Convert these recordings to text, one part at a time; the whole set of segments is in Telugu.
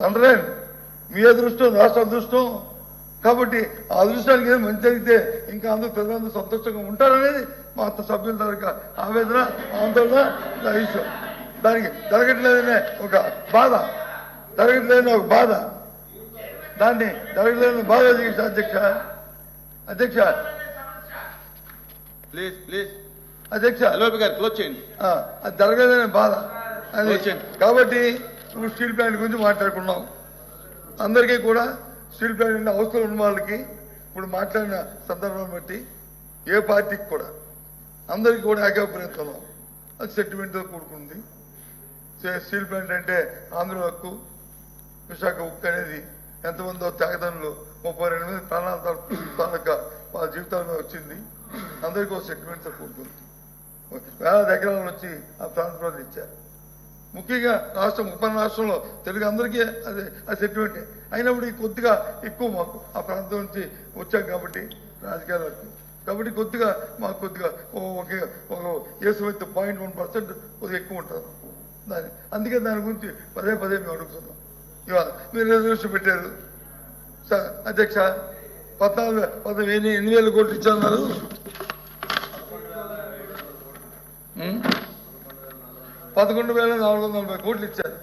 అంటే మీ అదృష్టం రాష్ట్ర అదృష్టం కాబట్టి ఆ అదృష్టానికి ఏదో మంచి జరిగితే ఇంకా అందరూ ప్రజలందరూ సంతోషంగా ఉంటారనేది మా అంత సభ్యుల తరగ ఆవేదన ఆందోళన నా దానికి జరగట్లేదనే ఒక బాధ జరగట్లేదనే ఒక బాధ. దాన్ని జరగట్లేదని బాధ అధ్యక్ష అధ్యక్ష? అధ్యక్ష. ప్లీజ్ ప్లీజ్ అధ్యక్ష. ఎల్ఓపి గారు క్లోజ్ చేయండి. అది జరగలేదనే బాధ. అది. కాబట్టి స్టీల్ ప్లాంట్ గురించి మాట్లాడుకున్నాం. అందరికీ కూడా స్టీల్ ప్లాంట్ అవసరం ఉన్న వాళ్ళకి ఇప్పుడు మాట్లాడిన సందర్భం బట్టి ఏ పార్టీకి కూడా అందరికీ కూడా ఏకాభిప్రాయంతో అది సెంటిమెంట్తో కూడుకుంది. స్టీల్ ప్లాంట్ అంటే ఆంధ్ర హక్కు విశాఖ ఉక్కు అనేది ఎంతమందో త్యాగదనులు ముప్పై రెండు మంది ప్రాణాల తాలూకా వాళ్ళ జీవితాల మీద వచ్చింది. అందరికీ ఒక సెంటిమెంట్తో కూడుకుంది. వేల ఎకరాలు వచ్చి ఆ ప్రాంతంలో ఇచ్చారు. ముఖ్యంగా రాష్ట్రం ఉత్తర రాష్ట్రంలో తెలుగు అందరికీ అది ఆ సెంటిమెంటే. అయినప్పటికీ కొద్దిగా ఎక్కువ మాకు ఆ ప్రాంతం నుంచి వచ్చాం కాబట్టి రాజకీయాలకు కాబట్టి కొద్దిగా మాకు కొద్దిగా ఒక ఒక ఏసుమైతే పాయింట్ వన్ పర్సెంట్ కొద్దిగా ఎక్కువ ఉంటారు. దాని అందుకే దాని గురించి పదే పదే మేము అడుగుతున్నాం. ఇవాళ మీరు రిజర్వేషన్ పెట్టారు. సార్ అధ్యక్ష పద్నాలుగు పదవి ఎన్ని ఎన్ని వేల కోట్లు ఇచ్చన్నారు పదకొండు వేల నాలుగు వందల నలభై కోట్లు ఇచ్చారు.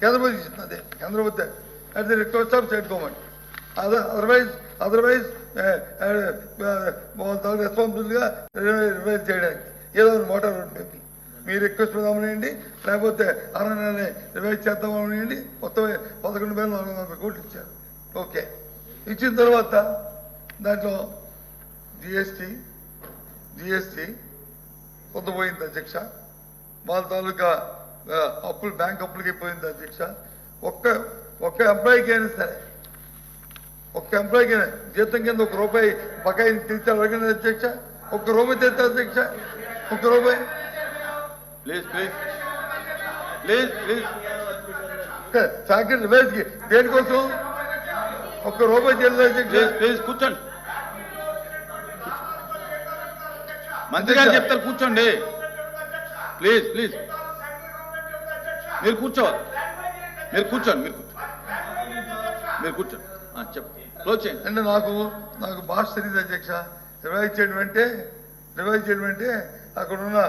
కేంద్ర ప్రభుత్వం ఇచ్చింది అదే కేంద్ర ప్రభుత్వం at the request of state government otherwise otherwise రెస్పాన్సిబుల్గా revise చేయడానికి ఏదో మోటార్ ఉంటుంది మీరు మీ రిక్వెస్ట్ పెడదామనేయండి లేకపోతే అరణ్యాన్ని రివైజ్ చేద్దామనియండి మొత్తం పదకొండు వేల నాలుగు వందల నలభై కోట్లు ఇచ్చారు. ఓకే ఇచ్చిన తర్వాత దాంట్లో జిఎస్టీ జిఎస్టీ కొంత పోయింది అధ్యక్ష. వాళ్ళ తాలూకా అప్పులు బ్యాంక్ అప్పులకి పోయింది అధ్యక్ష ఒక్క ఒక్క ఎంప్లాయీకి అయినా సరే ఒక్క ఎంప్లాయీకి అయినా జీతం కింద ఒక రూపాయి బకాయి తీర్చారు అడగండి అధ్యక్ష ఒక్క రూపాయి తీర్చారు అధ్యక్ష ఒక్క రూపాయి? Please please please please factory రివైజ్కి దేనికోసం? ఒక్క రూపాయి చేయలేదు అధ్యక్ష ప్లీజ్ ప్లీజ్ కూర్చోండి. మంత్రి గారు చెప్తారు కూర్చోండి. Please please. మీరు కూర్చోవాలి. మీరు కూర్చోండి మీరు కూర్చోండి. మీరు కూర్చోండి. ఆ, చెప్పు. క్లోజ్ చేయండి. అంటే నాకు నాకు భాష తెలియదు అధ్యక్ష. రివైజ్ చేయడం అంటే రివైజ్ చేయడం అంటే అక్కడ ఉన్న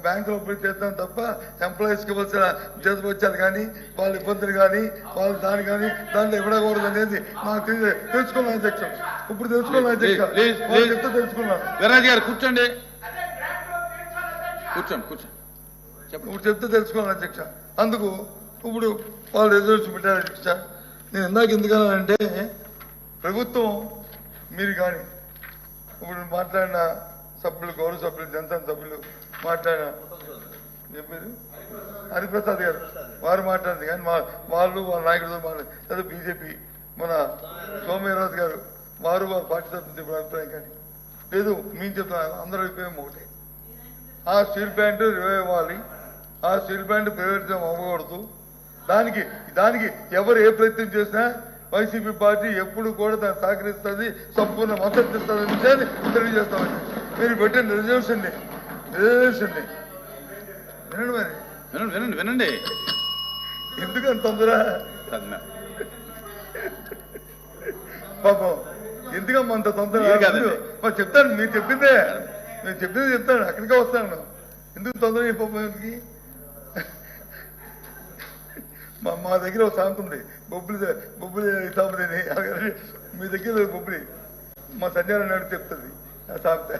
బ్యాంకులో పోయి చేస్తాం తప్ప ఎంప్లాయీస్కి ఇవ్వాల్సిన జీతపత్యాలు కానీ వాళ్ళ ఇబ్బందులు కానీ వాళ్ళ దాని కానీ దాంట్లో ఇవ్వకూడదు అనేది నాకు తెలియదు తెలుసుకున్నాను అధ్యక్ష. ఇప్పుడు తెలుసుకున్నాను అధ్యక్ష. చెప్తే తెలుసుకున్నాను. వీర్రాజు గారు కూర్చోండి. కూర్చోండి కూర్చోండి. చెప్పండి ఇప్పుడు చెప్తే తెలుసుకున్నాను అధ్యక్ష. అందుకు ఇప్పుడు వాళ్ళు రిజర్వేషన్ పెట్టారు అధ్యక్ష. నేను ఇందాక ఎందుకన్నానంటే ప్రభుత్వం మీరు కానీ ఇప్పుడు మాట్లాడిన సభ్యులు గౌరవ సభ్యులు జనసేన సభ్యులు మాట్లాడిన చెప్పారు హరిప్రసాద్ గారు. వారు మాట్లాడింది కానీ మా వాళ్ళు వాళ్ళ నాయకులతో మాట్లాడారు లేదా బీజేపీ మన సోమవీరాజు గారు వారు వారి పార్టీ సభ్యులు చెప్పిన అభిప్రాయం కానీ. లేదు మేము చెప్తున్నాం అందరూ అభిప్రాయం ఒకటే. ఆ స్టీల్ ప్లాంట్ రివైవ్ అవ్వాలి. ఆ స్టీల్ ప్లాంట్ ప్రైవేటిజం అవ్వకూడదు దానికి దానికి ఎవరు ఏ ప్రయత్నం చేసినా వైసీపీ పార్టీ ఎప్పుడు కూడా దాన్ని సహకరిస్తుంది సంపూర్ణ మద్దతు ఇస్తుంది అనే విషయాన్ని తెలియజేస్తామండి మీరు పెట్టిన రిజర్వేషన్ రిజర్వేషన్ వినండి మరి. వినండి వినండి వినండి. ఎందుకు అంత తొందర. పాపం ఎందుకమ్మా అంత తొందర? మీరు చెప్తాను మీరు చెప్పిందే. నేను చెప్పింది చెప్తాను అక్కడికే వస్తాను. ఎందుకు తొందర ఈ పాపంకి మా మా దగ్గర ఒక సామెత ఉంది. బొబ్బులు బొబ్బులు సామెతని మీ దగ్గర బొబ్బులి. మా సంజయ్ నాడు చెప్తుంది. ఆ సామెత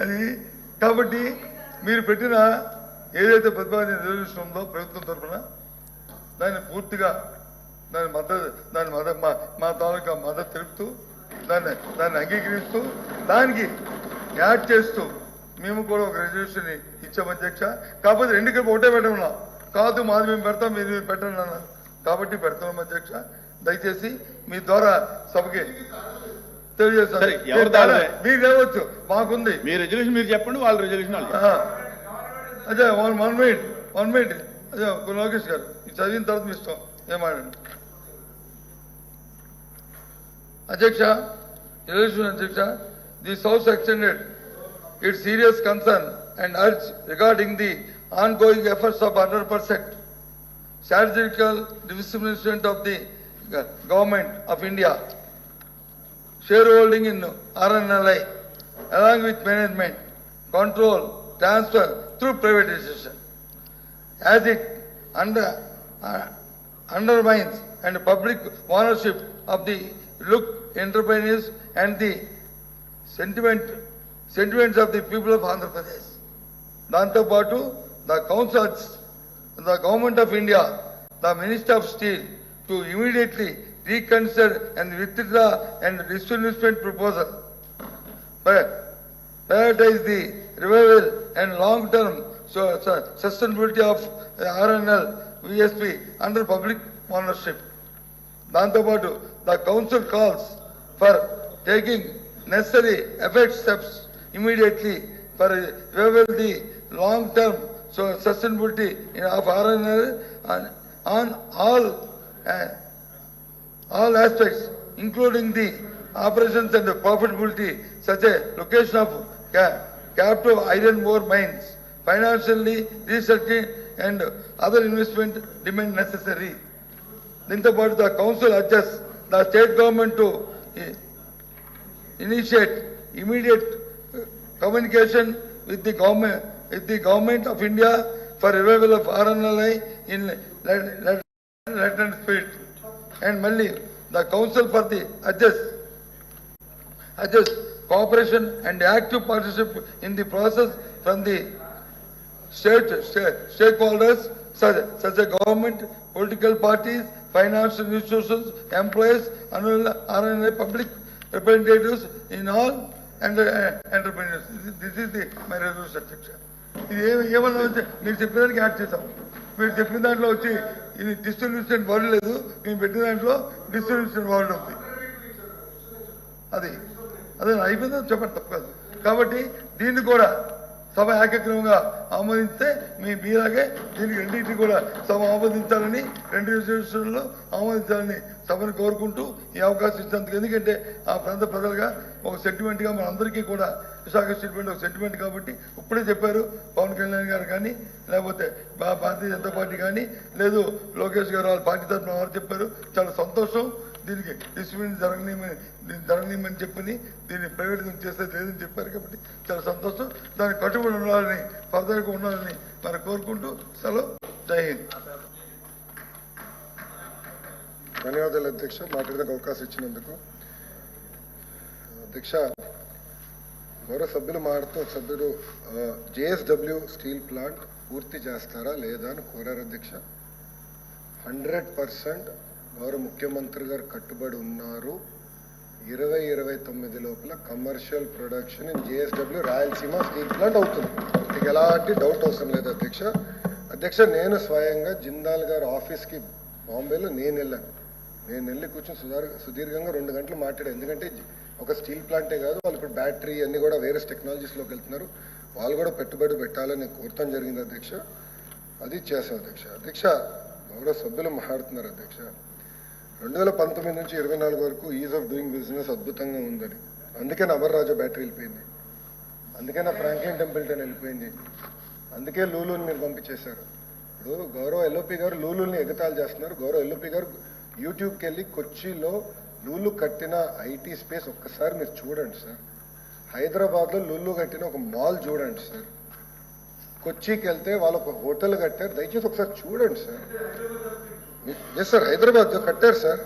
అది కాబట్టి మీరు పెట్టిన ఏదైతే ప్రతిపాదన రిజర్వేషన్ ఉందో ప్రభుత్వం తరఫున దాన్ని పూర్తిగా దాని మద్దతు దాని మద్దతు మా మా తాలూకా మద్దతు తెలుపుతూ దాన్ని దాన్ని అంగీకరిస్తూ దానికి యాడ్ చేస్తూ మేము కూడా ఒక రిజర్వేషన్ ఇచ్చాం అధ్యక్ష. కాకపోతే రెండు కలిపి ఒకటే పెట్టమన్నాం. కాదు మాది మేము పెడతాం మీరు పెట్టండి అన్నారు కాబట్టి పెడుతున్నాం అధ్యక్ష. దయచేసి మీ ద్వారా సభకి తెలియజేస్తాను సరే, ఎవరి దారి? మీరు లేవచ్చు మాకుంది. మీ రెజల్యూషన్ మీరు చెప్పండి వాళ్ళ రెజల్యూషన్ అదే one one minute one minute అదే లోకేష్ గారు చదివిన తర్వాత మీ ఇష్టం. ఏమాడండి అధ్యక్ష ఎలక్షన్ అధ్యక్ష the south extended its serious concern and urge regarding the ongoing efforts of 100% divisional disinvestment of the government of India, shareholding in RNLI, along with management, control, transfer through privatization, as it under, uh, undermines and public ownership of the look entrepreneurs and the sentiment sentiments of the people of Andhra Pradesh. దాంతోపాటు the councils the government of India the minister of steel to immediately reconsider and withdraw and disinvestment proposal prioritize the revival and long-term so, so, sustainability of RNL VSP under public ownership. దాంతోపాటు the council calls for taking necessary effect steps Immediately for revival the long term so sustainability of RNL on all all aspects, including the operations and the profitability, such a location of ca- captive iron ore mines, financially researching and other investment demand necessary. దీంతో పాటు the council adjust the state government to initiate immediate uh, communication with the government, with the government of India for revival of RNLI in latent speed. And Mali, the council for the adjust, adjust cooperation and active partnership in the process from the state, state stakeholders such, such as government, political parties, financial institutions, employees, RNA public representatives in all and this is the my is the ఇది ఏమి ఏమన్నా వచ్చి మీరు చెప్పిన యాడ్ చేసాం మీరు చెప్పిన దాంట్లో వచ్చి ఇది డిస్ట్రిబ్యూషన్ వర్డ్ లేదు మేము పెట్టిన దాంట్లో డిస్ట్రిబ్యూషన్ వర్డ్ ఉంది. అది. అదే అయిపోయిందని చెప్పండి తప్పదు కాబట్టి దీన్ని కూడా సభ ఏకగ్రహంగా ఆమోదిస్తే మీ మీలాగే దీనికి రెండింటిని కూడా సభ ఆమోదించాలని రెండు రిజర్వేషన్లు ఆమోదించాలని సభను కోరుకుంటూ ఈ అవకాశం ఇచ్చినందుకు ఎందుకంటే ఆ ప్రాంత ప్రజలుగా ఒక సెంటిమెంట్గా మన అందరికీ కూడా విశాఖ స్టేట్మెంట్ ఒక సెంటిమెంట్ కాబట్టి ఇప్పుడే చెప్పారు పవన్ కళ్యాణ్ గారు కానీ లేకపోతే భారతీయ జనతా పార్టీ కానీ లేదు లోకేష్ గారు వాళ్ళ పార్టీ తరఫున వారు చెప్పారు. చాలా సంతోషం. దీనికి డిస్ట్రిబ్యూషన్ జరగనీయమని దీన్ని చెప్పని దీన్ని ప్రైవేట్ చేసేది లేదని చెప్పారు కాబట్టి చాలా సంతోషం. దానికి కట్టుబడి ఉండాలని ఫర్దర్గా ఉండాలని మరి కోరుకుంటూ సెలవు. జై హింద్. ధన్యవాదాలు అధ్యక్ష. మాట్లాడడానికి అవకాశం ఇచ్చినందుకు. అధ్యక్ష గౌరవ సభ్యులు మాట్లాడుతూ సభ్యుడు జేఎస్డబ్ల్యూ స్టీల్ ప్లాంట్ పూర్తి చేస్తారా లేదా అని కోరారు అధ్యక్ష. హండ్రెడ్ పర్సెంట్ గౌరవ ముఖ్యమంత్రి గారు కట్టుబడి ఉన్నారు. ఇరవై ఇరవై తొమ్మిది లోపల commercial production in JSW Rayalaseema steel plant అవుతుంది. మీకు ఎలాంటి డౌట్ అవసరం లేదు అధ్యక్ష. అధ్యక్ష నేను స్వయంగా జిందాల్ గారి ఆఫీస్కి బాంబేలో నేను వెళ్ళాను. నేను వెళ్ళి కూర్చొని సుధార్ సుదీర్ఘంగా రెండు గంటలు మాట్లాడాను. ఎందుకంటే ఒక స్టీల్ ప్లాంటే కాదు వాళ్ళు ఇప్పుడు బ్యాటరీ అన్ని కూడా వేరే టెక్నాలజీస్లోకి వెళ్తున్నారు. వాళ్ళు కూడా పెట్టుబడి పెట్టాలని కోరటం జరిగింది అధ్యక్ష. అది చేశాం అధ్యక్ష. అధ్యక్ష గౌరవ సభ్యులు మాట్లాడుతున్నారు అధ్యక్ష. రెండు వేల పంతొమ్మిది నుంచి ఇరవై నాలుగు వరకు ఈజ్ ఆఫ్ డూయింగ్ బిజినెస్ అద్భుతంగా ఉందని అందుకే నా అమర్ రాజా బ్యాటరీ వెళ్ళిపోయింది. అందుకే నా ఫ్రాంక్లిన్ టెంపుల్టన్ వెళ్ళిపోయింది. అందుకే లూలుని మీరు పంపించేశారు. ఇప్పుడు గౌరవ ఎల్ఓపి గారు లూలుని ఎగతాళి చేస్తున్నారు. గౌరవ ఎల్ఓపి గారు యూట్యూబ్కి వెళ్ళి కొచ్చిలో లూలు కట్టిన ఐటీ స్పేస్ ఒక్కసారి మీరు చూడండి సార్. హైదరాబాద్లో లూలు కట్టిన ఒక మాల్ చూడండి సార్. కొచ్చికి వెళ్తే వాళ్ళు ఒక హోటల్ కట్టారు. దయచేసి ఒకసారి చూడండి సార్. ఎస్ సార్ హైదరాబాద్ కట్టారు సార్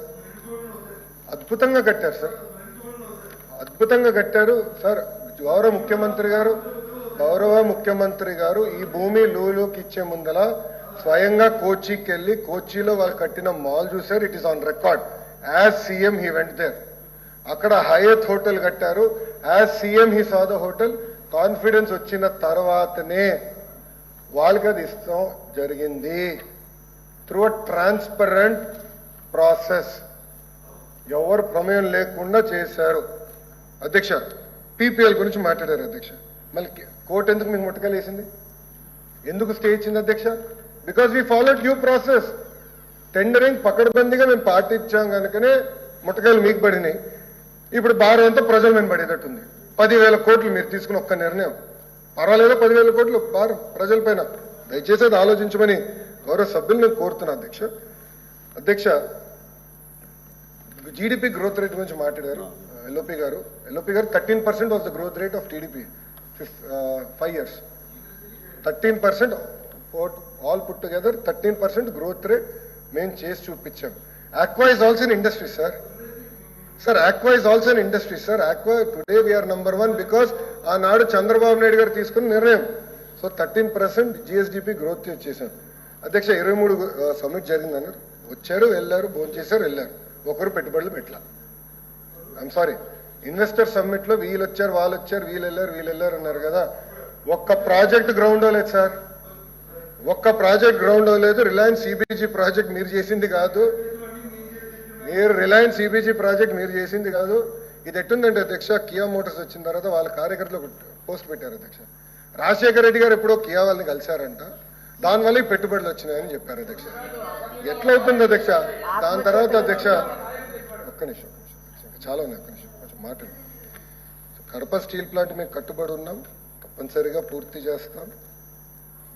అద్భుతంగా కట్టారు సార్ అద్భుతంగా కట్టారు సార్ గౌరవ ముఖ్యమంత్రి గారు గౌరవ ముఖ్యమంత్రి గారు ఈ భూమి లోలోకి ఇచ్చే ముందల స్వయంగా కోచికి వెళ్ళి కోచిలో వాళ్ళు కట్టిన మాల్ చూసారు it is on record as CM he went there అక్కడ హయత్ హోటల్ కట్టారు. As CM he said hotel confidence వచ్చిన తర్వాతనే వాళ్ళకి అది ఇష్టం జరిగింది. త్రూ అ ట్రాన్స్పరెంట్ ప్రాసెస్ ఎవరు ప్రమేయం లేకుండా చేశారు. అధ్యక్ష పీపీఎల్ గురించి మాట్లాడారు అధ్యక్ష. మళ్ళీ కోర్టు ఎందుకు మీకు ముట్టకలేసింది ఎందుకు స్టే ఇచ్చింది అధ్యక్ష? Because we follow due process tendering పకడ్బందీగా మేము పాటించాం కనుకనే ముట్టకాయలు మీకు పడినాయి. ఇప్పుడు భారం అంతా ప్రజల మీద పడేటట్టుంది. పదివేల కోట్లు మీరు తీసుకున్న ఒక్క నిర్ణయం. పర్వాలేదు పదివేల కోట్లు? భారం ప్రజలపైన దయచేసి అది ఆలోచించమని గౌరవ సభ్యులు నేను కోరుతున్నా అధ్యక్ష. అధ్యక్ష జీడిపి గ్రోత్ రేట్ గురించి మాట్లాడారు ఎల్ఓపి గారు. ఎల్ఓపి గారు thirteen percent was the growth rate of TDP five years thirteen percent all put together thirteen percent growth rate మేము చేసి చూపించాం. Aqua is also in industry sir sir aqua is also in industry sir aqua today we're number one because ఆనాడు చంద్రబాబు నాయుడు గారు తీసుకున్న నిర్ణయం. So thirteen percent GSDP growth చేశాం. అధ్యక్ష ఇరవై మూడు సమ్మిట్ జరిగిందన్నారు వచ్చారు వెళ్ళారు భోజనం చేశారు వెళ్ళారు. ఒకరు పెట్టుబడులు పెట్టలా. ఐఎమ్ సారీ ఇన్వెస్టర్ సమ్మిట్లో వీళ్ళు వచ్చారు వాళ్ళు వచ్చారు వీళ్ళు వెళ్ళారు వీళ్ళు వెళ్ళారు అన్నారు కదా. ఒక్క ప్రాజెక్ట్ గ్రౌండ్ లేదు సార్. ఒక్క ప్రాజెక్ట్ గ్రౌండ్ లేదు. రిలయన్స్ సిబిజీ ప్రాజెక్ట్ మీరు చేసింది కాదు. మీరు రిలయన్స్ సిబిజీ ప్రాజెక్ట్ మీరు చేసింది కాదు. ఇది ఎట్టుందంటే అధ్యక్ష కియా మోటార్స్ వచ్చిన తర్వాత వాళ్ళ కార్యకర్తలు పోస్ట్ పెట్టారు అధ్యక్ష. రాజశేఖర రెడ్డి గారు ఎప్పుడో కియా వాళ్ళని కలిశారంట. దానివల్ల పెట్టుబడులు వచ్చినాయని చెప్పారు అధ్యక్ష. ఎట్లవుతుంది అధ్యక్ష? దాని తర్వాత అధ్యక్ష ఒక్క నిమిషం ఇంకా చాలా ఉన్నాయి ఒక్క నిమిషం కొంచెం మాటలు కడప స్టీల్ ప్లాంట్ మేము కట్టుబడి ఉన్నాం తప్పనిసరిగా పూర్తి చేస్తాం.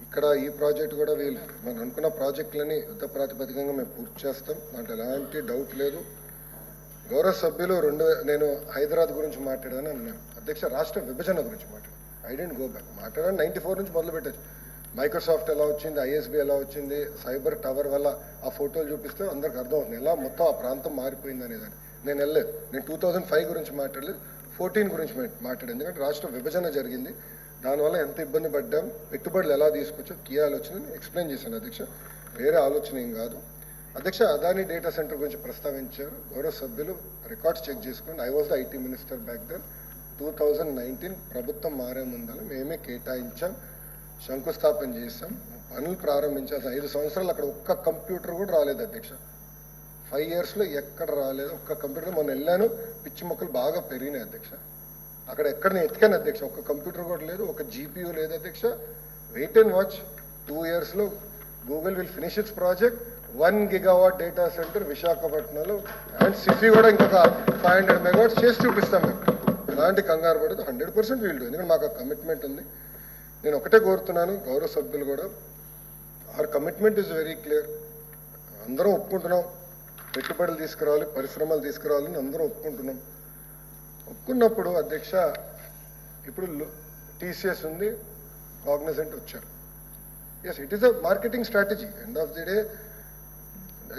ఇక్కడ ఈ ప్రాజెక్ట్ కూడా వీలు మనం అనుకున్న ప్రాజెక్టులని యుద్ధ ప్రాతిపదికంగా మేము పూర్తి చేస్తాం. దాంట్లో ఎలాంటి డౌట్ లేదు. గౌరవ సభ్యులు రెండు వే- నేను హైదరాబాద్ గురించి మాట్లాడాను అన్నాను. అధ్యక్ష రాష్ట్ర విభజన గురించి మాట్లాడాను ఐ డెంట్ గో బ్యాక్. మాట్లాడాను నైన్టీ ఫోర్ నుంచి మొదలు పెట్టచ్చు మైక్రోసాఫ్ట్ ఎలా వచ్చింది ఐఎస్బి ఎలా వచ్చింది సైబర్ టవర్ వల్ల ఆ ఫోటోలు చూపిస్తే అందరికి అర్థం అవుతుంది. ఎలా మొత్తం ఆ ప్రాంతం మారిపోయింది అనేదాన్ని. నేను వెళ్ళలేదు. నేను టూ థౌజండ్ ఫైవ్ గురించి మాట్లాడలేదు. ఫోర్టీన్ గురించి మాట్లాడాను. ఎందుకంటే రాష్ట్ర విభజన జరిగింది. దానివల్ల ఎంత ఇబ్బంది పడ్డాం పెట్టుబడులు ఎలా తీసుకొచ్చో కీ ఆలోచన ఎక్స్ప్లెయిన్ చేశాను అధ్యక్ష. వేరే ఆలోచన ఏం కాదు. అధ్యక్ష అదాని డేటా సెంటర్ గురించి ప్రస్తావించారు. గౌరవ సభ్యులు రికార్డ్స్ చెక్ చేసుకోండి I was the IT minister back then two thousand nineteen ప్రభుత్వం మారే ముందర మేమే కేటాయించాం. శంకుస్థాపన చేసాం పనులు ప్రారంభించాల్సిన ఐదు సంవత్సరాలు అక్కడ ఒక్క కంప్యూటర్ కూడా రాలేదు అధ్యక్ష. ఫైవ్ ఇయర్స్లో ఎక్కడ రాలేదు ఒక్క కంప్యూటర్. మొన్న వెళ్ళాను పిచ్చి మొక్కలు బాగా పెరిగినాయి అధ్యక్ష. అక్కడ ఎక్కడ నేను ఎత్తికాను అధ్యక్ష. ఒక్క కంప్యూటర్ కూడా లేదు ఒక జీపీయూ లేదు అధ్యక్ష. వెయిట్ అండ్ వాచ్ టూ ఇయర్స్లో Google will finish its project one gigawatt data centre విశాఖపట్నంలో అండ్ సిఫీ కూడా ఇంకొక ఫైవ్ హండ్రెడ్ మెగావాట్స్ చేసి చూపిస్తాం మేము. ఎలాంటి కంగారు పడదు హండ్రెడ్ పర్సెంట్ వీళ్ళు ఎందుకంటే మాకు కమిట్మెంట్ ఉంది. నేను ఒకటే కోరుతున్నాను గౌరవ సభ్యులు కూడా. Our commitment is very clear అందరం ఒప్పుకుంటున్నాం. పెట్టుబడులు తీసుకురావాలి పరిశ్రమలు తీసుకురావాలని అందరం ఒప్పుకుంటున్నాం. ఒప్పుకున్నప్పుడు అధ్యక్ష ఇప్పుడు టీసీఎస్ ఉంది కాగ్నిజెంట్ వచ్చారు. Yes it is a marketing strategy end of the day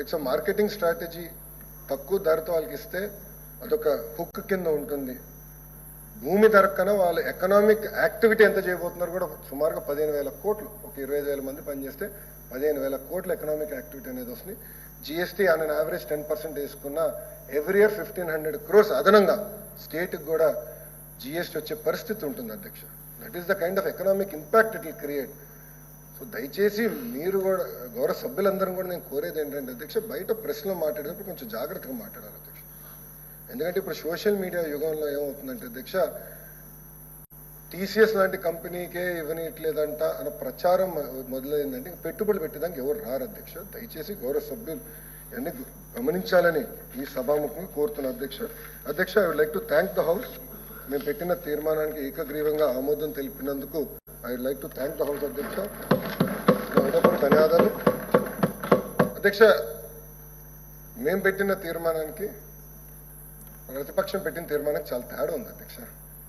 it's a marketing strategy తక్కువ ధరతో వాళ్ళకి ఇస్తే అదొక హుక్ కింద ఉంటుంది. భూమి దొరక్కన వాళ్ళ ఎకనామిక్ యాక్టివిటీ ఎంత చేయబోతున్నారు కూడా సుమారుగా పదిహేను వేల కోట్లు ఒక ఇరవై ఐదు వేల మంది పనిచేస్తే పదిహేను వేల కోట్ల ఎకనామిక్ యాక్టివిటీ అనేది వస్తుంది. GST on an average ten percent వేసుకున్న every year fifteen hundred crores అదనంగా స్టేట్కి కూడా జిఎస్టీ వచ్చే పరిస్థితి ఉంటుంది అధ్యక్ష. That is the kind of economic impact it will create so దయచేసి మీరు కూడా గౌరవ సభ్యులందరం కూడా నేను కోరేది ఏంటంటే అధ్యక్ష బయట ప్రశ్నలు మాట్లాడేటప్పుడు కొంచెం జాగ్రత్తగా మాట్లాడాలి అధ్యక్ష. ఎందుకంటే ఇప్పుడు సోషల్ మీడియా యుగంలో ఏమవుతుందంటే అధ్యక్ష టీసీఎస్ లాంటి కంపెనీకే ఇవ్వనియట్లేదంట అన్న ప్రచారం మొదలైందంటే పెట్టుబడి పెట్టుబడులు పెట్టేదానికి ఎవరు రారు అధ్యక్ష. దయచేసి గౌరవ సభ్యులు ఇవన్నీ గమనించాలని ఈ సభాముఖంగా కోరుతున్న అధ్యక్ష. అధ్యక్ష I would like to thank the house మేము పెట్టిన తీర్మానానికి ఏకగ్రీవంగా ఆమోదం తెలిపినందుకు I would like to thank the house అధ్యక్ష. ధన్యవాదాలు. అధ్యక్ష మేము పెట్టిన తీర్మానానికి ప్రతిపక్షం పెట్టిన తీర్మానం చాలా తేడా ఉంది అధ్యక్ష.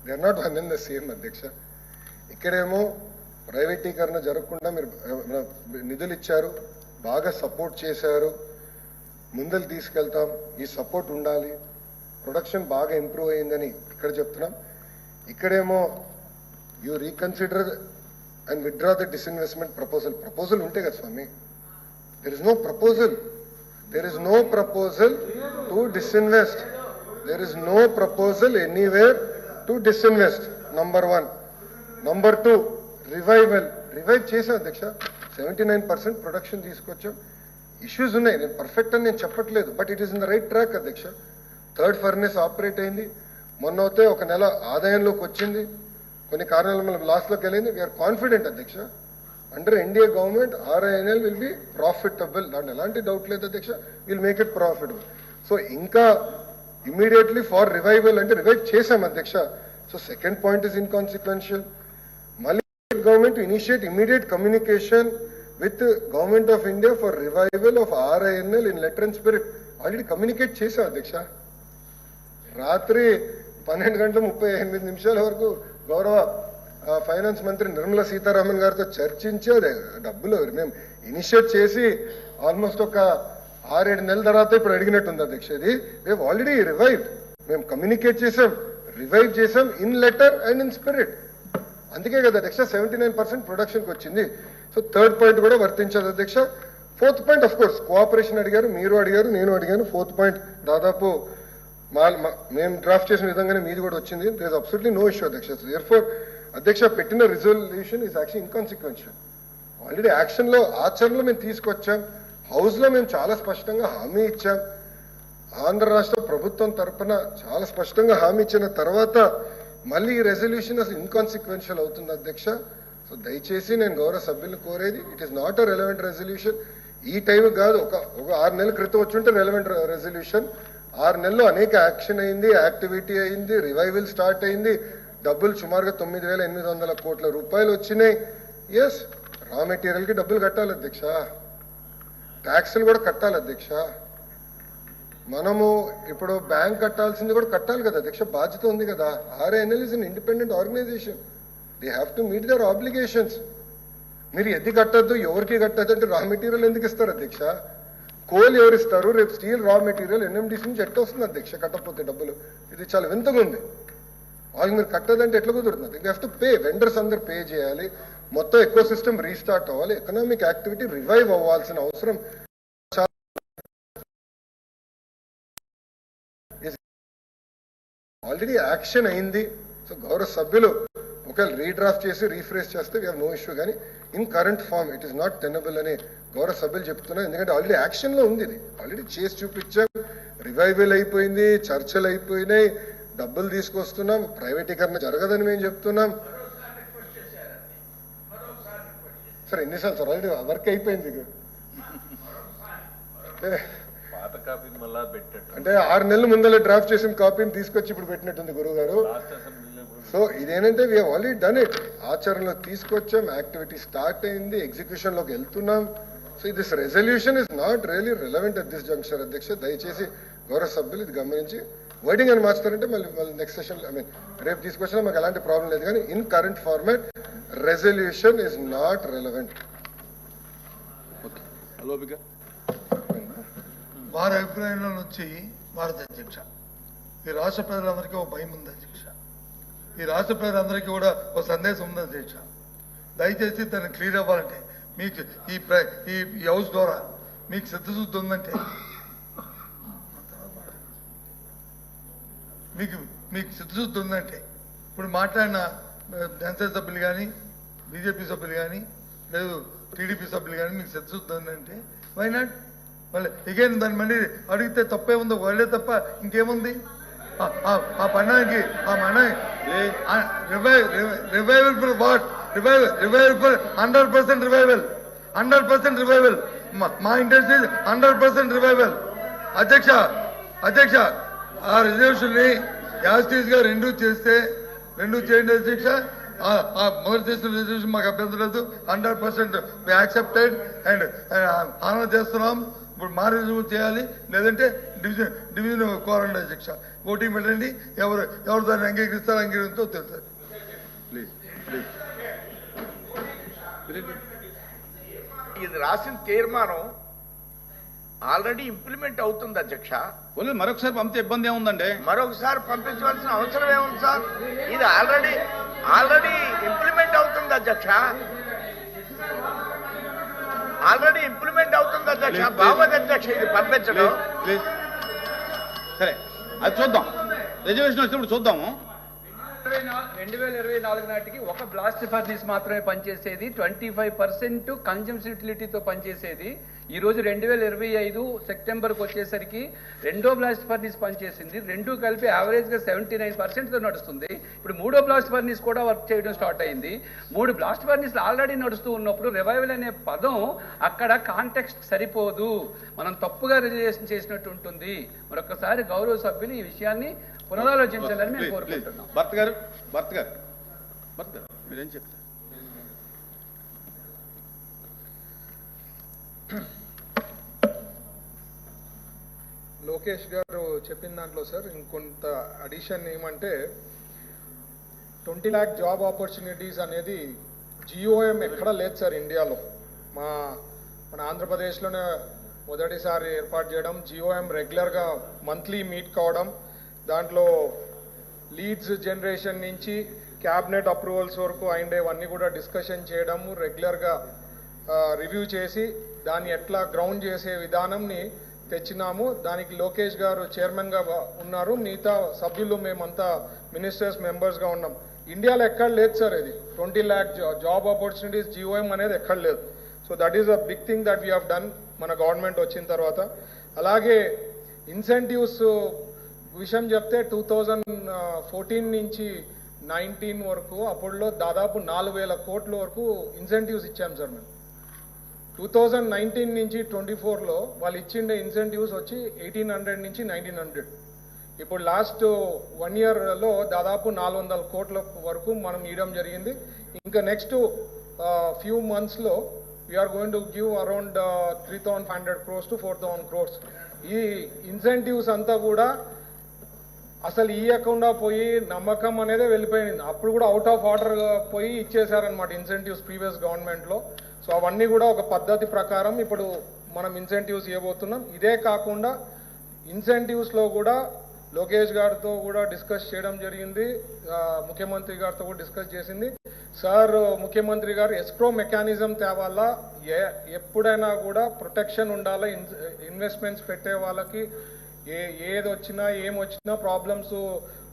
They are not one in the same అధ్యక్ష. ఇక్కడేమో ప్రైవేటీకరణ జరగకుండా మీరు నిధులు ఇచ్చారు బాగా సపోర్ట్ చేశారు ముందలు తీసుకెళ్తాం ఈ సపోర్ట్ ఉండాలి ప్రొడక్షన్ బాగా ఇంప్రూవ్ అయిందని ఇక్కడ చెప్తున్నాం. ఇక్కడేమో you reconsider and withdraw the disinvestment proposal. Proposal ఉంటే కదా స్వామి. There is no proposal there is no proposal to disinvest There is no proposal anywhere to disinvest, number one. Number two, revival revive చేసాం అధ్యక్ష. సెవెంటీ నైన్ పర్సెంట్ ప్రొడక్షన్ తీసుకొచ్చాం ఇష్యూస్ ఉన్నాయి. నేను పర్ఫెక్ట్ అని నేను చెప్పట్లేదు but it is in the right track అధ్యక్ష. థర్డ్ ఫర్నెస్ ఆపరేట్ అయింది. మొన్న అయితే ఒక నెల ఆదాయంలోకి వచ్చింది. కొన్ని కారణాల మనం లాస్లోకి వెళ్ళింది. వీఆర్ కాన్ఫిడెంట్ అధ్యక్ష. Under NDA government RINL will be profitable దాంట్లో ఎలాంటి డౌట్ లేదు అధ్యక్ష. Will make it profitable so ఇంకా ఇమీడియట్లీ ఫార్ రివైవల్ అంటే రివైవ్ చేశాం అధ్యక్ష. So second point is inconsequential మళ్ళీ government initiate immediate communication with government of India for revival of RINL in letter and spirit already communicate చేశాం అధ్యక్ష. రాత్రి పన్నెండు గంటల ముప్పై ఎనిమిది నిమిషాల వరకు గౌరవ ఫైనాన్స్ మంత్రి నిర్మలా సీతారామన్ గారితో చర్చించి అదే డబ్బులు మేము ఇనిషియేట్ చేసి ఆల్మోస్ట్ ఒక ఆరేడు నెలల తర్వాత ఇప్పుడు అడిగినట్టుంది అధ్యక్ష ఇది. మేము ఆల్రెడీ రివైవ్ మేము కమ్యూనికేట్ చేసాం రివైవ్ చేసాం in letter and in spirit అందుకే కదా అధ్యక్ష సెవెంటీ నైన్ పర్సెంట్ ప్రొడక్షన్కి వచ్చింది. సో థర్డ్ పాయింట్ కూడా వర్తించదు అధ్యక్ష fourth point of course cooperation అడిగారు మీరు అడిగారు నేను అడిగాను. ఫోర్త్ పాయింట్ దాదాపు మా మేము డ్రాఫ్ట్ చేసిన విధంగానే మీది కూడా వచ్చింది. దేర్ అబ్సల్యూట్లీ నో ఇష్యూ అధ్యక్ష దేర్ ఫోర్ అధ్యక్ష పెట్టిన resolution is actual inconsequential already యాక్షన్లో ఆచరణలో మేము తీసుకొచ్చాం. హౌస్లో మేము చాలా స్పష్టంగా హామీ ఇచ్చాం. ఆంధ్ర రాష్ట్ర ప్రభుత్వం తరపున చాలా స్పష్టంగా హామీ ఇచ్చిన తర్వాత మళ్ళీ ఈ రెజల్యూషన్ అసలు ఇన్కాన్సిక్వెన్షియల్ అవుతుంది అధ్యక్ష. సో దయచేసి నేను గౌరవ సభ్యులను కోరేది it is not a relevant resolution ఈ టైం కాదు ఒక ఒక ఆరు నెలల క్రితం వచ్చుంటే రెలవెంట్ రెజల్యూషన్ ఆరు నెలలో అనేక యాక్షన్ అయింది యాక్టివిటీ అయింది రివైవల్ స్టార్ట్ అయింది. డబ్బులు సుమారుగా తొమ్మిది వేల ఎనిమిది వందల కోట్ల రూపాయలు వచ్చినాయి. ఎస్ రా మెటీరియల్కి డబ్బులు కట్టాలి అధ్యక్ష. ట్యాక్సులు కూడా కట్టాలి అధ్యక్ష. మనము ఇప్పుడు బ్యాంక్ కట్టాల్సింది కూడా కట్టాలి కదా అధ్యక్ష. బాధ్యత ఉంది కదా. RINL is an independent organisation they have to meet their obligations మీరు ఎది కట్టద్దు ఎవరికి కట్టద్దు అంటే రా మెటీరియల్ ఎందుకు ఇస్తారు అధ్యక్ష? కోల్ ఎవరు ఇస్తారు? రేపు స్టీల్ రా మెటీరియల్ ఎన్ఎండిసి నుంచి ఎట్ట వస్తుంది అధ్యక్ష కట్టకపోతే డబ్బులు? ఇది చాలా వింతగా ఉంది. వాళ్ళు మీరు కట్టదంటే ఎట్లా కుదురుతుంది? You have to pay vendors అందరు పే చేయాలి. మొత్తం ఎకో సిస్టమ్ రీస్టార్ట్ అవ్వాలి. ఎకనామిక్ యాక్టివిటీ రివైవ్ అవ్వాల్సిన అవసరం ఆల్రెడీ యాక్షన్ అయింది. సో గౌరవ సభ్యులు ఒకవేళ రీడ్రాఫ్ట్ చేసి రీఫ్రేస్ చేస్తే వీ నో ఇష్యూ కానీ in current form it is not tenable అని గౌరవ సభ్యులు చెప్తున్నారు. ఎందుకంటే ఆల్రెడీ యాక్షన్లో ఉంది ఇది. ఆల్రెడీ చేసి చూపించాం. రివైవల్ అయిపోయింది చర్చలు అయిపోయినాయి. డబ్బులు తీసుకొస్తున్నాం ప్రైవేటీకరణ జరగదని మేము చెప్తున్నాం. సార్ ఎన్నిసార్లు సార్ ఆల్రెడీ వర్క్ అయిపోయింది. ఇక. పాత కాపీని మళ్ళా పెట్టట్టు అంటే ఆరు నెలల ముందర డ్రాఫ్ట్ చేసిన కాపీని తీసుకొచ్చి ఇప్పుడు పెట్టినట్టుంది గురువు గారు సో ఇదేంటంటే వీ ఆల్రెడీ డన్ ఇట్ ఆచరణలో తీసుకొచ్చాం యాక్టివిటీ స్టార్ట్ అయింది ఎగ్జిక్యూషన్లోకి వెళ్తున్నాం. So this resolution is not really relevant at this junction అధ్యక్ష. దయచేసి గౌరవ సభ్యులు ఇది గమనించి వర్డింగ్ అని మార్చుతారంటే మళ్ళీ మళ్ళీ నెక్స్ట్ సెషన్ ఐ మీన్ రేపు తీసుకొచ్చినా మాకు ఎలాంటి ప్రాబ్లం లేదు. కానీ in current format resolution is not relevant okay వారి అభిప్రాయంలో వచ్చి భారత అధ్యక్ష. ఈ రాష్ట్ర ప్రజలందరికీ ఒక భయం ఉంది అధ్యక్ష. ఈ రాష్ట్ర ప్రజలందరికీ కూడా ఒక సందేశం ఉంది అధ్యక్ష. దయచేసి దాన్ని క్లియర్ అవ్వాలంటే మీకు ఈ ప్ర- ఈ హౌస్ ద్వారా మీకు సిద్ధశుద్ధి ఉందంటే మీకు మీకు సిద్ధశుద్ధి ఉందంటే ఇప్పుడు మాట్లాడిన జనసేన సభ్యులు కానీ బీజేపీ సభ్యులు కానీ లేదు టీడీపీ సభ్యులు కానీ మీకు సిద్ధశుద్ధి ఉందంటే వై నాట్ మళ్ళీ ఇగైన్ దాన్ని మళ్ళీ అడిగితే తప్పే ఉంది వాళ్ళే తప్ప ఇంకేముంది? ఆ- ఆ- ఆ మన revival for what revival revival for hundred percent revival hundred percent revival మా ఇంట్రెస్ట్ హండ్రెడ్ పర్సెంట్ రివైవల్ అధ్యక్ష అధ్యక్ష ఆ రిజర్వేషన్ని యాస్టీస్గా రెండు చేస్తే రెండు చేయండి అధ్యక్ష. మొదటి చేసిన రిజర్వేషన్ మాకు అభ్యంతరం లేదు. Hundred percent accepted and honour చేస్తున్నాం. ఇప్పుడు మా రిజర్వ్ చేయాలి లేదంటే డివిజన్ డివిజన్ కోరండి అధ్యక్ష ఓటింగ్ పెట్టండి ఎవరు ఎవరు దాన్ని అంగీకరిస్తారో ప్లీజ్ ప్లీజ్ ఇది రాసిన తీర్మానం ఆల్రెడీ ఇంప్లిమెంట్ అవుతుంది అధ్యక్ష. మరొకసారి పంపితే ఇబ్బంది ఏముందండి? మరొకసారి పంపించవలసిన అవసరం ఏముంది సార్? ఇది ఆల్రెడీ ఆల్రెడీ ఇంప్లిమెంట్ అవుతుంది అధ్యక్ష. ఆల్రెడీ ఇంప్లిమెంట్ అవుతుంది అధ్యక్ష. బాగోదు అధ్యక్ష ఇది పంపించడం. సరే అది చూద్దాం. రిజర్వేషన్ వచ్చినప్పుడు చూద్దాము. రెండు వేల ఇరవై నాలుగు నాటికి ఒక బ్లాస్ట్ ఫర్నిస్ మాత్రమే పనిచేసేది. ట్వంటీ ఫైవ్ పర్సెంట్ కన్జంప్షన్ యూటిలిటీతో పనిచేసేది. ఈ రోజు రెండు వేల ఇరవై ఐదు సెప్టెంబర్కి వచ్చేసరికి రెండో బ్లాస్ట్ ఫర్నిస్ పనిచేసింది. రెండు కలిపి యావరేజ్గా సెవెంటీ నైన్ పర్సెంట్తో నడుస్తుంది. ఇప్పుడు మూడో బ్లాస్ట్ ఫర్నిస్ కూడా వర్క్ చేయడం స్టార్ట్ అయింది. మూడు బ్లాస్ట్ ఫర్నిస్లు ఆల్రెడీ నడుస్తూ ఉన్నప్పుడు రివైవల్ అనే పదం అక్కడ కాంటెక్స్ట్ సరిపోదు. మనం తప్పుగా రిజర్వేషన్ చేసినట్టు ఉంటుంది. మరొకసారి గౌరవ సభ్యులు ఈ విషయాన్ని పునరాలోచించాలని మేము కోరుకుంటున్నాం. భర్త గారు భర్త గారు భర్త గారు మీరేం చెప్తారు? లోకేష్ గారు చెప్పిన దాంట్లో సార్ ఇంకొంత అడిషన్ ఏమంటే ట్వంటీ ల్యాక్ జాబ్ ఆపర్చునిటీస్ అనేది జియోఎం ఎక్కడ లేదు సార్ ఇండియాలో. మా మన ఆంధ్రప్రదేశ్లోనే మొదటిసారి ఏర్పాటు చేయడం జియోఎం రెగ్యులర్గా మంత్లీ మీట్ కావడం దాంట్లో లీడ్స్ జనరేషన్ నుంచి క్యాబినెట్ అప్రూవల్స్ వరకు అయిండేవన్నీ కూడా డిస్కషన్ చేయడము రెగ్యులర్గా రివ్యూ చేసి దాన్ని ఎట్లా గ్రౌండ్ చేసే విధానంని తెచ్చినాము. దానికి లోకేష్ గారు చైర్మన్గా ఉన్నారు. మిగతా సభ్యులు మేమంతా మినిస్టర్స్ మెంబర్స్గా ఉన్నాం. ఇండియాలో ఎక్కడ లేదు సార్ ఇది. Twenty lakh job opportunities GOM అనేది ఎక్కడ లేదు. So that is a big thing that we have done మన గవర్నమెంట్ వచ్చిన తర్వాత. అలాగే ఇన్సెంటివ్స్ విషయం చెప్తే టూ థౌజండ్ ఫోర్టీన్ నుంచి నైన్టీన్ వరకు అప్పుడులో దాదాపు నాలుగు వేల కోట్ల వరకు ఇన్సెంటివ్స్ ఇచ్చాం సార్ మేము. టూ థౌజండ్ నైన్టీన్ నుంచి ట్వంటీ ఫోర్లో వాళ్ళు ఇచ్చిండే ఇన్సెంటివ్స్ వచ్చి ఎయిటీన్ హండ్రెడ్ నుంచి నైన్టీన్ హండ్రెడ్ ఇప్పుడు లాస్ట్ వన్ ఇయర్లో దాదాపు నాలుగు వందల కోట్ల వరకు మనం ఇవ్వడం జరిగింది. ఇంకా నెక్స్ట్ ఫ్యూ మంత్స్లో we're going to give around three thousand five hundred crores to four thousand crores ఈ ఇన్సెంటివ్స్ అంతా కూడా అసలు ఇవ్వకుండా పోయి నమ్మకం అనేది వెళ్ళిపోయింది. అప్పుడు కూడా అవుట్ ఆఫ్ ఆర్డర్ పోయి ఇచ్చేసారనమాట ఇన్సెంటివ్స్ ప్రీవియస్ గవర్నమెంట్లో సో అవన్నీ కూడా ఒక పద్ధతి ప్రకారం ఇప్పుడు మనం ఇన్సెంటివ్స్ ఇవ్వబోతున్నాం ఇదే కాకుండా ఇన్సెంటివ్స్లో కూడా లోకేష్ గారితో కూడా డిస్కస్ చేయడం జరిగింది. ముఖ్యమంత్రి గారితో కూడా డిస్కస్ చేసింది. సార్ ముఖ్యమంత్రి గారు ఎస్క్రో మెకానిజం తేవాలా? ఏ ఎప్పుడైనా కూడా ప్రొటెక్షన్ ఉండాలా? ఇన్వెస్ట్మెంట్స్ పెట్టే వాళ్ళకి ఏ ఏది వచ్చినా ఏం వచ్చినా ప్రాబ్లమ్స్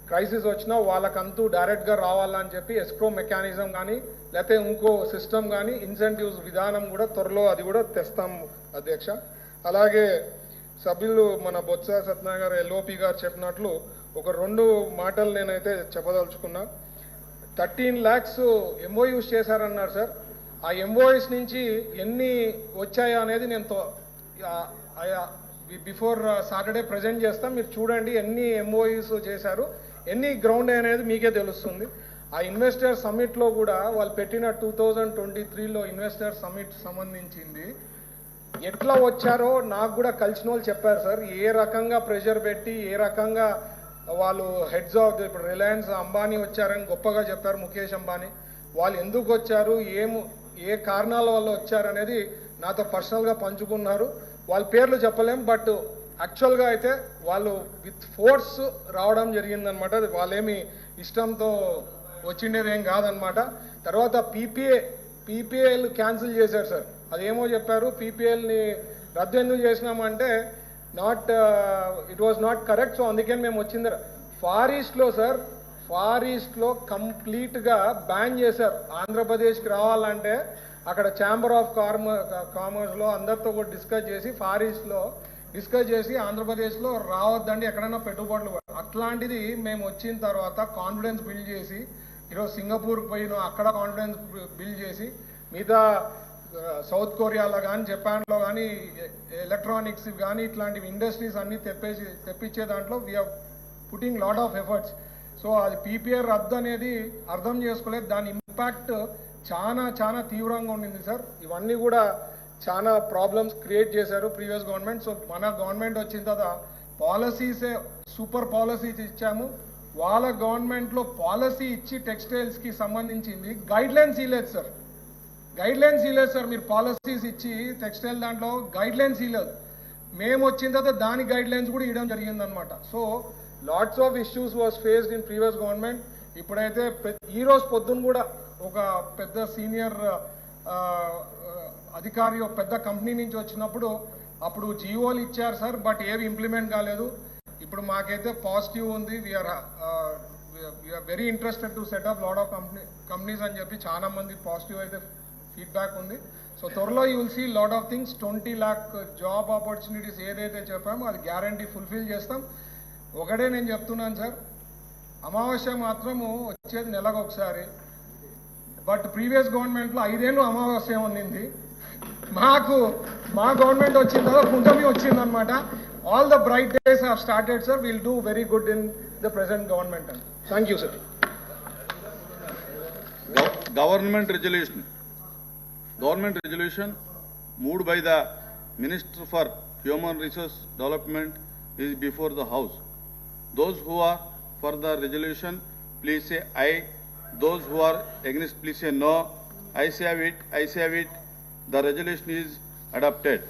క్రైసిస్ వచ్చినా వాళ్ళకంతూ డైరెక్ట్గా రావాలని చెప్పి ఎస్క్రో మెకానిజం కానీ లేకపోతే ఇంకో సిస్టమ్ కానీ ఇన్సెంటివ్స్ విధానం కూడా త్వరలో అది కూడా తెస్తాం అధ్యక్ష. అలాగే సభ్యులు మన బొత్స సత్యనారాయణ గారు ఎల్ఓపి గారు చెప్పినట్లు ఒక రెండు మాటలు నేనైతే చెప్పదలుచుకున్నా. థర్టీన్ ల్యాక్స్ ఎంఓయూస్ చేశారన్నారు సార్. ఆ ఎంఓఎస్ నుంచి ఎన్ని వచ్చాయో అనేది నేను బిఫోర్ సాటర్డే ప్రజెంట్ చేస్తాం. మీరు చూడండి ఎన్ని ఎంఓయూస్ చేశారు. ఎన్ని గ్రౌండ్ అనేది మీకే తెలుస్తుంది. ఆ ఇన్వెస్టర్ సమ్మిట్లో కూడా వాళ్ళు పెట్టిన టూ థౌజండ్ ట్వంటీ త్రీలో ఇన్వెస్టర్ సమ్మిట్ సంబంధించింది. ఎట్లా వచ్చారో నాకు కూడా కలిసిన వాళ్ళు చెప్పారు సార్. ఏ రకంగా ప్రెషర్ పెట్టి ఏ రకంగా వాళ్ళు హెడ్స్ ఆఫ్ ఇప్పుడు రిలయన్స్ అంబానీ వచ్చారని గొప్పగా చెప్పారు ముఖేష్ అంబానీ. వాళ్ళు ఎందుకు వచ్చారు? ఏము ఏ కారణాల వల్ల వచ్చారనేది నాతో పర్సనల్గా పంచుకున్నారు. వాళ్ళ పేర్లు చెప్పలేం బట్ యాక్చువల్గా అయితే వాళ్ళు విత్ ఫోర్స్ రావడం జరిగిందనమాట. అది వాళ్ళేమి ఇష్టంతో వచ్చిండేది ఏం కాదనమాట. తర్వాత పీపీఏ పీపీఎల్ క్యాన్సిల్ చేశారు సార్. అదేమో చెప్పారు పీపీఎల్ని రద్దు ఎందుకు చేసినామంటే not it was not correct so అందుకని మేము వచ్చింది ఫార్ ఈస్ట్లో సార్ ఫార్ ఈస్ట్లో కంప్లీట్గా బ్యాన్ చేశారు. ఆంధ్రప్రదేశ్కి రావాలంటే అక్కడ ఛాంబర్ ఆఫ్ కామర్ కామర్స్లో అందరితో కూడా డిస్కస్ చేసి ఫారీస్ట్లో డిస్కస్ చేసి ఆంధ్రప్రదేశ్లో రావద్దండి ఎక్కడైనా పెట్టుబడులు అట్లాంటిది మేము వచ్చిన తర్వాత కాన్ఫిడెన్స్ బిల్డ్ చేసి ఈరోజు సింగపూర్కి పోయిన అక్కడ కాన్ఫిడెన్స్ బిల్డ్ చేసి మిగతా సౌత్ కొరియాలో కానీ జపాన్లో కానీ ఎలక్ట్రానిక్స్ కానీ ఇట్లాంటివి ఇండస్ట్రీస్ అన్నీ తెప్పేసి తెప్పించే దాంట్లో we're putting lot of efforts so అది పీపీఆర్ రద్దు అనేది అర్థం చేసుకోలేదు. దాని ఇంపాక్ట్ చాలా చాలా తీవ్రంగా ఉండింది సార్. ఇవన్నీ కూడా చాలా ప్రాబ్లమ్స్ క్రియేట్ చేశారు ప్రీవియస్ గవర్నమెంట్ సో మన గవర్నమెంట్ వచ్చిన తర్వాత పాలసీసే సూపర్ పాలసీస్ ఇచ్చాము. వాళ్ళ గవర్నమెంట్లో పాలసీ ఇచ్చి టెక్స్టైల్స్కి సంబంధించింది. గైడ్ లైన్స్ ఇవ్వలేదు సార్. గైడ్ లైన్స్ ఇవ్వలేదు సార్. మీరు పాలసీస్ ఇచ్చి టెక్స్టైల్ దాంట్లో గైడ్ లైన్స్ ఇవ్వలేదు మేము వచ్చిన తర్వాత దాని గైడ్ లైన్స్ కూడా ఇవ్వడం జరిగిందనమాట so lots of issues was faced in previous government ఇప్పుడైతే ఈరోజు ఈ రోజు పొద్దున్న కూడా ఒక పెద్ద సీనియర్ అధికారి ఒక పెద్ద కంపెనీ నుంచి వచ్చినప్పుడు అప్పుడు జియోలు ఇచ్చారు సార్ బట్ ఏవి ఇంప్లిమెంట్ కాలేదు. ఇప్పుడు మాకైతే పాజిటివ్ ఉంది. We're we're very interested to set up lot of company companies అని చెప్పి చాలా మంది పాజిటివ్ అయితే ఫీడ్బ్యాక్ ఉంది. సో త్వరలో you will see lot of things twenty lakh job opportunities ఏదైతే చెప్పామో అది గ్యారంటీ ఫుల్ఫిల్ చేస్తాం. ఒకటే నేను చెప్తున్నాను సార్. అమావాస్య మాత్రము వచ్చేది నెలకు ఒకసారి. బట్ ప్రీవియస్ గవర్నమెంట్లో ఐదేళ్ళు అమావాస్య ఉండింది మాకు మా గవర్నమెంట్ వచ్చిన తర్వాత పుంజమి వచ్చిందనమాట all the bright days are started sir will do very good in the present government and thank you sir government resolution government resolution మూడు by the minister for human resource development is before the house those who are for the resolution please say. Those who are against, please say no. I say have it, I say have it. The resolution is adopted.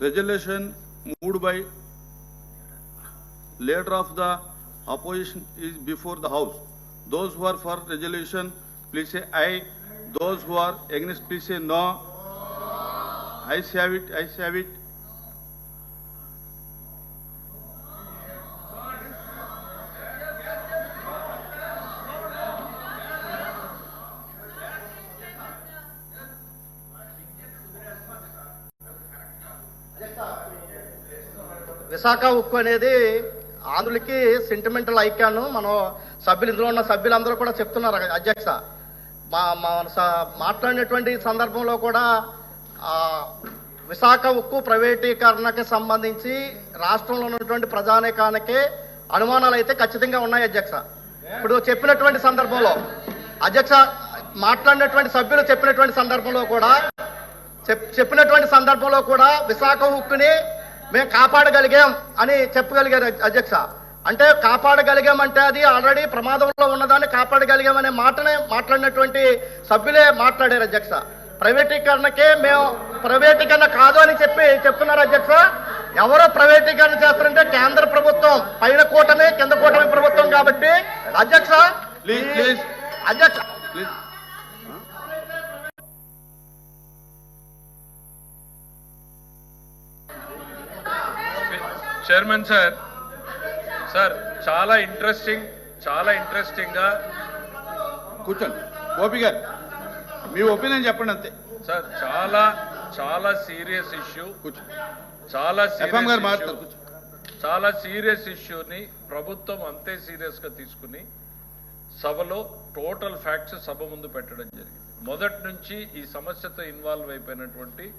Resolution moved by leader of the opposition is before the House. Those who are for resolution, please say aye. Those who are against, please say no. I say have it, I say have it. Visakha ఉక్కు అనేది ఆంధ్రులకి సెంటిమెంటల్ ఐక్యాను మనం సభ్యులు ఇందులో ఉన్న సభ్యులందరూ కూడా చెప్తున్నారు అధ్యక్ష. మా మా స- మాట్లాడినటువంటి సందర్భంలో కూడా విశాఖ ఉక్కు ప్రైవేటీకరణకి సంబంధించి రాష్ట్రంలో ఉన్నటువంటి ప్రజానేకానికి అనుమానాలు అయితే ఖచ్చితంగా ఉన్నాయి అధ్యక్ష. ఇప్పుడు చెప్పినటువంటి సందర్భంలో అధ్యక్ష మాట్లాడినటువంటి సభ్యులు చెప్పినటువంటి సందర్భంలో కూడా చెప్- చెప్పినటువంటి సందర్భంలో కూడా విశాఖ ఉక్కుని మేము కాపాడగలిగాం అని చెప్పగలిగారు అధ్య- అధ్యక్ష. అంటే కాపాడగలిగామంటే అది ఆల్రెడీ ప్రమాదంలో ఉన్నదాన్ని కాపాడగలిగామనే మాటనే మాట్లాడినటువంటి సభ్యులే మాట్లాడారు అధ్యక్ష. ప్రైవేటీకరణకే మేము ప్రైవేటీకరణ కాదు అని చెప్పి చెప్తున్నారు అధ్యక్ష. ఎవరో ప్రైవేటీకరణ చేస్తారంటే కేంద్ర ప్రభుత్వం పైన కూటమి కింద కూటమి ప్రభుత్వం కాబట్టి అధ్యక్ష. అధ్యక్ష. Chairman sir. సార్ చాలా ఇంట్రెస్టింగ్ చాలా ఇంట్రెస్టింగ్గా. కూర్చోండి. గోపి గారు మీ ఒపీనియన్ చెప్పండి అంతే. సార్ చాలా చాలా సీరియస్ ఇష్యూ కూర్చోండి. చాలా సీరియస్ చాలా సీరియస్ ఇష్యూని ప్రభుత్వం అంతే సీరియస్గా తీసుకుని సభలో టోటల్ ఫ్యాక్ట్స్ సభ ముందు పెట్టడం జరిగింది. మొదటి నుంచి ఈ సమస్యతో ఇన్వాల్వ్ అయిపోయినటువంటి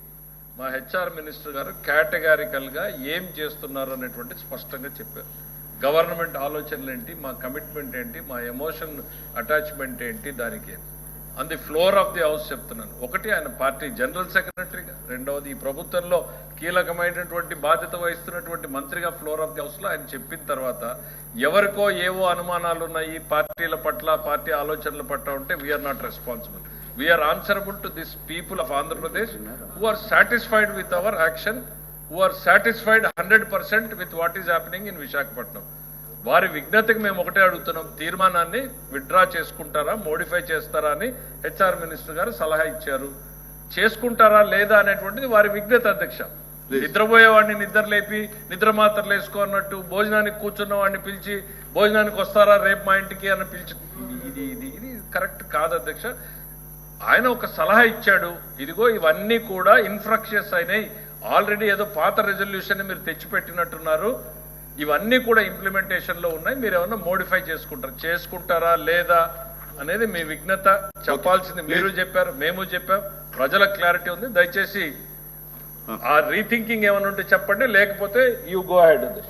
మా హెచ్ఆర్ మినిస్టర్ గారు కేటగారికల్గా ఏం చేస్తున్నారు అనేటువంటి స్పష్టంగా చెప్పారు. గవర్నమెంట్ ఆలోచనలు ఏంటి మా కమిట్మెంట్ ఏంటి మా ఎమోషన్ అటాచ్మెంట్ ఏంటి దానికి. On the floor of the house చెప్తున్నాను. ఒకటి ఆయన పార్టీ జనరల్ సెక్రటరీగా. రెండవది ఈ ప్రభుత్వంలో కీలకమైనటువంటి బాధ్యత వహిస్తున్నటువంటి మంత్రిగా ఫ్లోర్ ఆఫ్ ది హౌస్లో ఆయన చెప్పిన తర్వాత ఎవరికో ఏవో అనుమానాలు ఉన్నాయి పార్టీల పట్ల పార్టీ ఆలోచనల పట్ల ఉంటే we're not responsible we're answerable to this people of Andhra Pradesh who are satisfied with our action who are satisfied hundred percent with what is happening in Visakhapatnam వారి విజ్ఞతకి మేము ఒకటే అడుగుతున్నాం తీర్మానాన్ని విత్డ్రా చేసుకుంటారా మోడిఫై చేస్తారా అని హెచ్ఆర్ మినిస్టర్ గారు సలహా ఇచ్చారు. చేసుకుంటారా లేదా అనేటువంటిది వారి విజ్ఞత అధ్యక్ష. నిద్రపోయేవాడిని నిద్ర లేపి నిద్ర మాత్రలు వేసుకో అన్నట్టు భోజనానికి కూర్చున్న వాడిని పిలిచి భోజనానికి వస్తారా రేపు మా ఇంటికి అని పిలిచి ఇది ఇది ఇది కరెక్ట్ కాదు అధ్యక్ష. ఆయన ఒక సలహా ఇచ్చాడు. ఇదిగో ఇవన్నీ కూడా ఇన్ఫ్రాక్షన్స్ అయినాయి. ఆల్రెడీ ఏదో పాత రెజల్యూషన్ మీరు తెచ్చిపెట్టినట్టున్నారు. ఇవన్నీ కూడా ఇంప్లిమెంటేషన్లో ఉన్నాయి. మీరు ఏమన్నా మోడిఫై చేసుకుంటారు? చేసుకుంటారా లేదా అనేది మీ విఘ్నత. చెప్పాల్సింది మీరు చెప్పారు మేము చెప్పాం. ప్రజలకు క్లారిటీ ఉంది. దయచేసి ఆ. రీథింకింగ్ ఏమైనా ఉంటే చెప్పండి. లేకపోతే యూ గో హెడ్ ఉంది